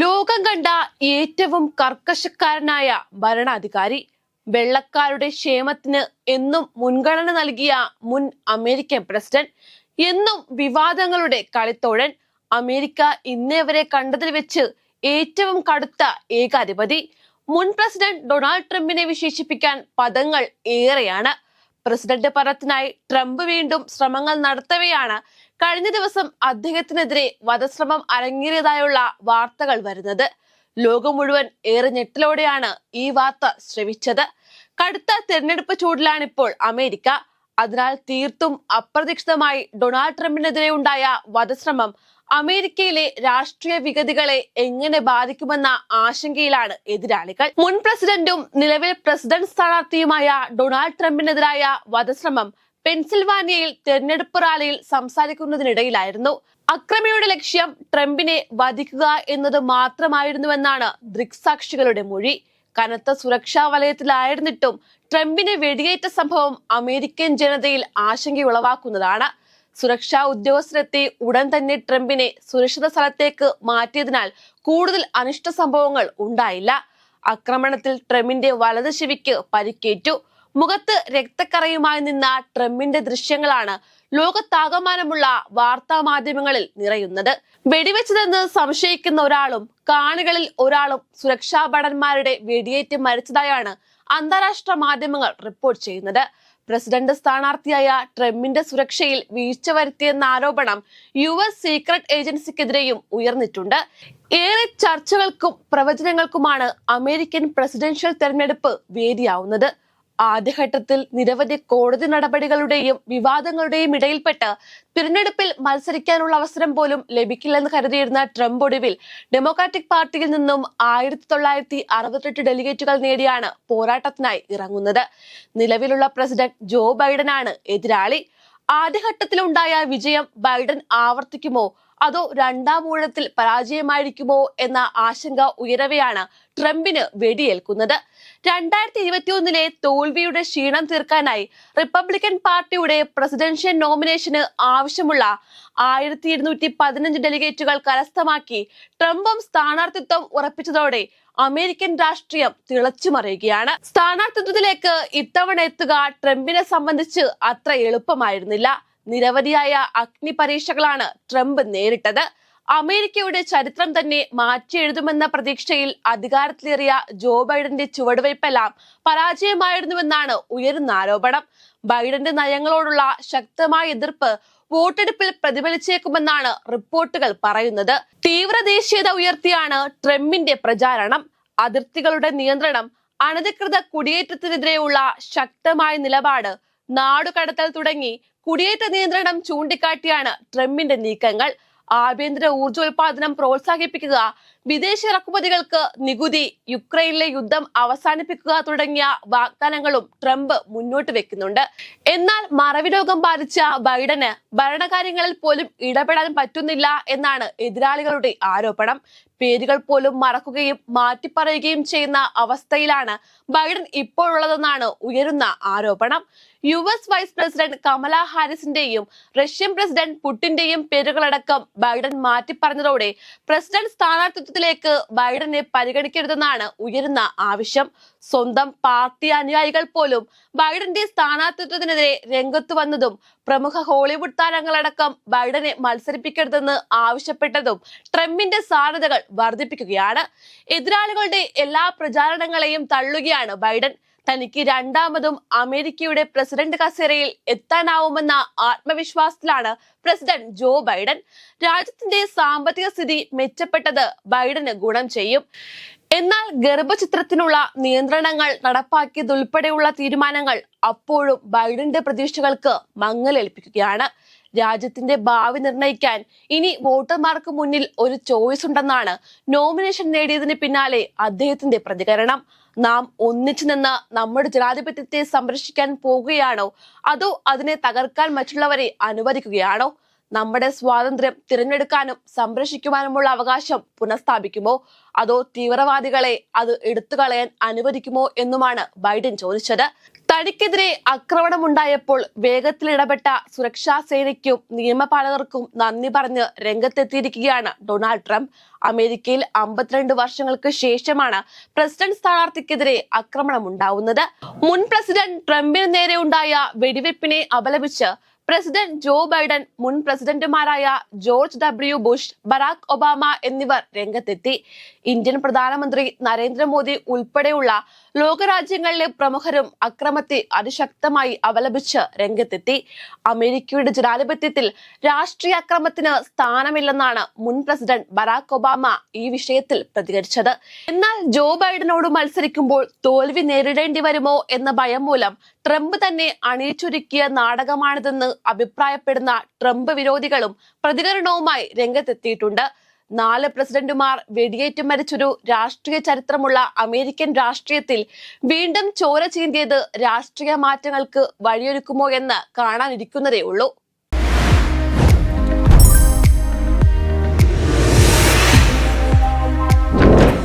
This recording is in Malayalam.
ലോകം കണ്ട ഏറ്റവും കർക്കശക്കാരനായ ഭരണാധികാരി വെള്ളക്കാരുടെ ക്ഷേമത്തിന് എന്നും മുൻഗണന നൽകിയ മുൻ അമേരിക്കൻ പ്രസിഡന്റ് എന്നും വിവാദങ്ങളുടെ കളിത്തോഴൻ അമേരിക്ക ഇന്നേവരെ കണ്ടതിൽ വെച്ച് ഏറ്റവും കടുത്ത ഏകാധിപതി മുൻ പ്രസിഡന്റ് ഡൊണാൾഡ് ട്രംപിനെ വിശേഷിപ്പിക്കാൻ പദങ്ങൾ ഏറെയാണ്. പ്രസിഡന്റ് പദത്തിനായി ട്രംപ് വീണ്ടും ശ്രമങ്ങൾ നടത്തവെയാണ് കഴിഞ്ഞ ദിവസം അദ്ദേഹത്തിനെതിരെ വധശ്രമം അരങ്ങേറിയതായുള്ള വാർത്തകൾ വരുന്നത്. ലോകം മുഴുവൻ ഏറെ ഞെട്ടലോടെയാണ് ഈ വാർത്ത ശ്രവിച്ചത്. കടുത്ത തെരഞ്ഞെടുപ്പ് ചൂടിലാണ് ഇപ്പോൾ അമേരിക്ക. അതിനാൽ തീർത്തും അപ്രതീക്ഷിതമായി ഡൊണാൾഡ് ട്രംപിനെതിരെ ഉണ്ടായ വധശ്രമം അമേരിക്കയിലെ രാഷ്ട്രീയ വിഗതികളെ എങ്ങനെ ബാധിക്കുമെന്ന ആശങ്കയിലാണ് എതിരാളികൾ. മുൻ പ്രസിഡന്റും നിലവിൽ പ്രസിഡന്റ് സ്ഥാനാർത്ഥിയുമായ ഡൊണാൾഡ് ട്രംപിനെതിരായ വധശ്രമം പെൻസിൽവാനിയയിൽ തെരഞ്ഞെടുപ്പ് റാലിയിൽ സംസാരിക്കുന്നതിനിടയിലായിരുന്നു. അക്രമിയുടെ ലക്ഷ്യം ട്രംപിനെ വധിക്കുക എന്നത് മാത്രമായിരുന്നുവെന്നാണ് ദൃക്സാക്ഷികളുടെ മൊഴി. കനത്ത സുരക്ഷാ വലയത്തിലായിരുന്നിട്ടും ട്രംപിനെ വെടിയേറ്റ സംഭവം അമേരിക്കൻ ജനതയിൽ ആശങ്കയുളവാക്കുന്നതാണ്. സുരക്ഷാ ഉദ്യോഗസ്ഥരെത്തി ഉടൻ തന്നെ ട്രംപിനെ സുരക്ഷിത സ്ഥലത്തേക്ക് മാറ്റിയതിനാൽ കൂടുതൽ അനിഷ്ട സംഭവങ്ങൾ ഉണ്ടായില്ല. ആക്രമണത്തിൽ ട്രംപിന്റെ വലത് ചെവിക്ക് പരിക്കേറ്റു. മുഖത്ത് രക്തക്കറയുമായി നിന്ന ട്രംപിന്റെ ദൃശ്യങ്ങളാണ് ലോകത്താകമാനമുള്ള വാർത്താ മാധ്യമങ്ങളിൽ നിറയുന്നത്. വെടിവെച്ചതെന്ന് സംശയിക്കുന്ന ഒരാളും കാണികളിൽ ഒരാളും സുരക്ഷാ ഭടന്മാരുടെ വെടിയേറ്റ് മരിച്ചതായാണ് അന്താരാഷ്ട്ര മാധ്യമങ്ങൾ റിപ്പോർട്ട് ചെയ്യുന്നത്. പ്രസിഡന്റ് സ്ഥാനാർത്ഥിയായ ട്രംപിന്റെ സുരക്ഷയിൽ വീഴ്ച വരുത്തിയെന്ന ആരോപണം യു എസ് സീക്രട്ട് ഏജൻസിക്കെതിരെയും ഉയർന്നിട്ടുണ്ട്. ഏറെ ചർച്ചകൾക്കും പ്രവചനങ്ങൾക്കുമാണ് അമേരിക്കൻ പ്രസിഡൻഷ്യൽ തെരഞ്ഞെടുപ്പ് വേദിയാവുന്നത്. ആദ്യഘട്ടത്തിൽ നിരവധി കോടതി നടപടികളുടെയും വിവാദങ്ങളുടെയും ഇടയിൽപ്പെട്ട് തിരഞ്ഞെടുപ്പിൽ മത്സരിക്കാനുള്ള അവസരം പോലും ലഭിക്കില്ലെന്ന് കരുതിയിരുന്ന ട്രംപ് ഒടുവിൽ ഡെമോക്രാറ്റിക് പാർട്ടിയിൽ നിന്നും ആയിരത്തി തൊള്ളായിരത്തി അറുപത്തെട്ട് ഡെലിഗേറ്റുകൾ നേടിയാണ് പോരാട്ടത്തിനായി ഇറങ്ങുന്നത്. നിലവിലുള്ള പ്രസിഡന്റ് ജോ ബൈഡനാണ് എതിരാളി. ആദ്യഘട്ടത്തിലുണ്ടായ വിജയം ബൈഡൻ ആവർത്തിക്കുമോ? അതോ രണ്ടാം ഊഴത്തിൽ പരാജയമായിരിക്കുമോ എന്ന ആശങ്ക ഉയരവെയാണ് ട്രംപിന് വെടിയേൽക്കുന്നത്. രണ്ടായിരത്തി ഇരുപത്തിയൊന്നിലെ തോൽവിയുടെ ക്ഷീണം തീർക്കാനായി റിപ്പബ്ലിക്കൻ പാർട്ടിയുടെ പ്രസിഡൻഷ്യൽ നോമിനേഷന് ആവശ്യമുള്ള ആയിരത്തി ഇരുന്നൂറ്റി പതിനഞ്ച് ഡെലിഗേറ്റുകൾ കരസ്ഥമാക്കി ട്രംപും സ്ഥാനാർത്ഥിത്വം ഉറപ്പിച്ചതോടെ അമേരിക്കൻ രാഷ്ട്രീയം തിളച്ചുമറിയുകയാണ്. സ്ഥാനാർത്ഥിത്വത്തിലേക്ക് ഇത്തവണ എത്തുക ട്രംപിനെ സംബന്ധിച്ച് അത്ര എളുപ്പമായിരുന്നില്ല. നിരവധിയായ അഗ്നി പരീക്ഷകളാണ് ട്രംപ് നേരിട്ടത്. അമേരിക്കയുടെ ചരിത്രം തന്നെ മാറ്റിയെഴുതുമെന്ന പ്രതീക്ഷയിൽ അധികാരത്തിലേറിയ ജോ ബൈഡന്റെ ചുവടുവയ്പ്പെല്ലാം പരാജയമായിരുന്നുവെന്നാണ് ഉയരുന്ന ആരോപണം. ബൈഡന്റെ നയങ്ങളോടുള്ള ശക്തമായ എതിർപ്പ് വോട്ടെടുപ്പിൽ പ്രതിഫലിച്ചേക്കുമെന്നാണ് റിപ്പോർട്ടുകൾ പറയുന്നത്. തീവ്ര ദേശീയത ഉയർത്തിയാണ് ട്രംപിന്റെ പ്രചാരണം. അതിർത്തികളുടെ നിയന്ത്രണം അനധികൃത കുടിയേറ്റത്തിനെതിരെയുള്ള ശക്തമായ നിലപാട് നാടുകടത്തൽ തുടങ്ങി കുടിയേറ്റ നിയന്ത്രണം ചൂണ്ടിക്കാട്ടിയാണ് ട്രംപിന്റെ നീക്കങ്ങൾ. ആഭ്യന്തര ഊർജോൽപാദനം പ്രോത്സാഹിപ്പിക്കുക വിദേശ ഇറക്കുമതികൾക്ക് നികുതി യുക്രൈനിലെ യുദ്ധം അവസാനിപ്പിക്കുക തുടങ്ങിയ വാഗ്ദാനങ്ങളും ട്രംപ് മുന്നോട്ട് വെക്കുന്നുണ്ട്. എന്നാൽ മറവി രോഗം ബാധിച്ച ബൈഡന് ഭരണകാര്യങ്ങളിൽ പോലും ഇടപെടാൻ പറ്റുന്നില്ല എന്നാണ് എതിരാളികളുടെ ആരോപണം. പേരുകൾ പോലും മറക്കുകയും മാറ്റിപ്പറയുകയും ചെയ്യുന്ന അവസ്ഥയിലാണ് ബൈഡൻ ഇപ്പോഴുള്ളതെന്നാണ് ഉയരുന്ന ആരോപണം. U S vice president Kamala ഹാരിസിന്റെയും Russian president പുടിന്റെയും പേരുകളടക്കം ബൈഡൻ മാറ്റിപ്പറഞ്ഞതോടെ പ്രസിഡന്റ് സ്ഥാനാർത്ഥിത്വത്തിലേക്ക് ബൈഡനെ പരിഗണിക്കരുതെന്നാണ് ഉയരുന്ന ആവശ്യം. സ്വന്തം പാർട്ടി അനുയായികൾ പോലും ബൈഡന്റെ സ്ഥാനാർത്ഥിത്വത്തിനെതിരെ രംഗത്ത് വന്നതും പ്രമുഖ ഹോളിവുഡ് താരങ്ങളടക്കം ബൈഡനെ മത്സരിപ്പിക്കരുതെന്ന് ആവശ്യപ്പെട്ടതും ട്രംപിന്റെ സാധ്യതകൾ വർദ്ധിപ്പിക്കുകയാണ്. എതിരാളികളുടെ എല്ലാ പ്രചാരണങ്ങളെയും തള്ളുകയാണ് ബൈഡൻ. തനിക്ക് രണ്ടാമതും അമേരിക്കയുടെ പ്രസിഡന്റ് കസേരയിൽ എത്താനാവുമെന്ന ആത്മവിശ്വാസത്തിലാണ് പ്രസിഡന്റ് ജോ ബൈഡൻ. രാജ്യത്തിന്റെ സാമ്പത്തിക സ്ഥിതി മെച്ചപ്പെട്ടത് ബൈഡന് ഗുണം ചെയ്യും. എന്നാൽ ഗർഭചിത്രത്തിനുള്ള നിയന്ത്രണങ്ങൾ നടപ്പാക്കിയതുൾപ്പെടെയുള്ള തീരുമാനങ്ങൾ അപ്പോഴും ബൈഡന്റെ പ്രതീക്ഷകൾക്ക് മങ്ങലേൽപ്പിക്കുകയാണ്. രാജ്യത്തിന്റെ ഭാവി നിർണയിക്കാൻ ഇനി വോട്ടർമാർക്ക് മുന്നിൽ ഒരു ചോയ്സ് ഉണ്ടെന്നാണ് നോമിനേഷൻ നേടിയതിന് പിന്നാലെ അദ്ദേഹത്തിന്റെ പ്രതികരണം. നാം ഒന്നിച്ചു നിന്ന് നമ്മുടെ ജനാധിപത്യത്തെ സംരക്ഷിക്കാൻ പോകുകയാണോ? അതോ അതിനെ തകർക്കാൻ മറ്റുള്ളവരെ അനുവദിക്കുകയാണോ? നമ്മുടെ സ്വാതന്ത്ര്യം തിരഞ്ഞെടുക്കാനും സംരക്ഷിക്കുവാനുമുള്ള അവകാശം പുനഃസ്ഥാപിക്കുമോ? അതോ തീവ്രവാദികളെ അത് എടുത്തു കളയാൻ അനുവദിക്കുമോ എന്നുമാണ് ബൈഡൻ ചോദിച്ചത്. തനിക്കെതിരെ ആക്രമണമുണ്ടായപ്പോൾ വേഗത്തിൽ ഇടപെട്ട സുരക്ഷാ സേനയ്ക്കും നിയമപാലകർക്കും നന്ദി പറഞ്ഞ് രംഗത്തെത്തിയിരിക്കുകയാണ് ഡൊണാൾഡ് ട്രംപ്. അമേരിക്കയിൽ അമ്പത്തിരണ്ട് വർഷങ്ങൾക്ക് ശേഷമാണ് പ്രസിഡന്റ് സ്ഥാനാർത്ഥിക്കെതിരെ ആക്രമണമുണ്ടാവുന്നത്. മുൻ പ്രസിഡന്റ് ട്രംപിന് നേരെ ഉണ്ടായ വെടിവെപ്പിനെ അപലപിച്ച് പ്രസിഡന്റ് ജോ ബൈഡൻ മുൻ പ്രസിഡന്റുമാരായ George W Bush Barack Obama എന്നിവർ രംഗത്തെത്തി. ഇന്ത്യൻ പ്രധാനമന്ത്രി നരേന്ദ്രമോദി ഉൾപ്പെടെയുള്ള ലോകരാജ്യങ്ങളിലെ പ്രമുഖരും അക്രമത്തെ അതിശക്തമായി അപലപിച്ച് രംഗത്തെത്തി. അമേരിക്കയുടെ ജനാധിപത്യത്തിൽ രാഷ്ട്രീയ അക്രമത്തിന് സ്ഥാനമില്ലെന്നാണ് മുൻ പ്രസിഡന്റ് ബറാക് ഒബാമ ഈ വിഷയത്തിൽ പ്രതികരിച്ചത്. എന്നാൽ ജോ ബൈഡനോട് മത്സരിക്കുമ്പോൾ തോൽവി നേരിടേണ്ടി വരുമോ എന്ന ഭയം മൂലം ട്രംപ് തന്നെ അണിയിച്ചൊരുക്കിയ നാടകമാണിതെന്ന് അഭിപ്രായപ്പെടുന്ന ട്രംപ് വിരോധികളും പ്രതികരണവുമായി രംഗത്തെത്തിയിട്ടുണ്ട്. നാല് പ്രസിഡന്റുമാർ വെടിയേറ്റ് മരിച്ചൊരു രാഷ്ട്രീയ ചരിത്രമുള്ള അമേരിക്കൻ രാഷ്ട്രീയത്തിൽ വീണ്ടും ചോര ചീന്തിയത് രാഷ്ട്രീയ മാറ്റങ്ങൾക്ക് വഴിയൊരുക്കുമോ എന്ന് കാണാനിരിക്കുന്നതേ ഉള്ളൂ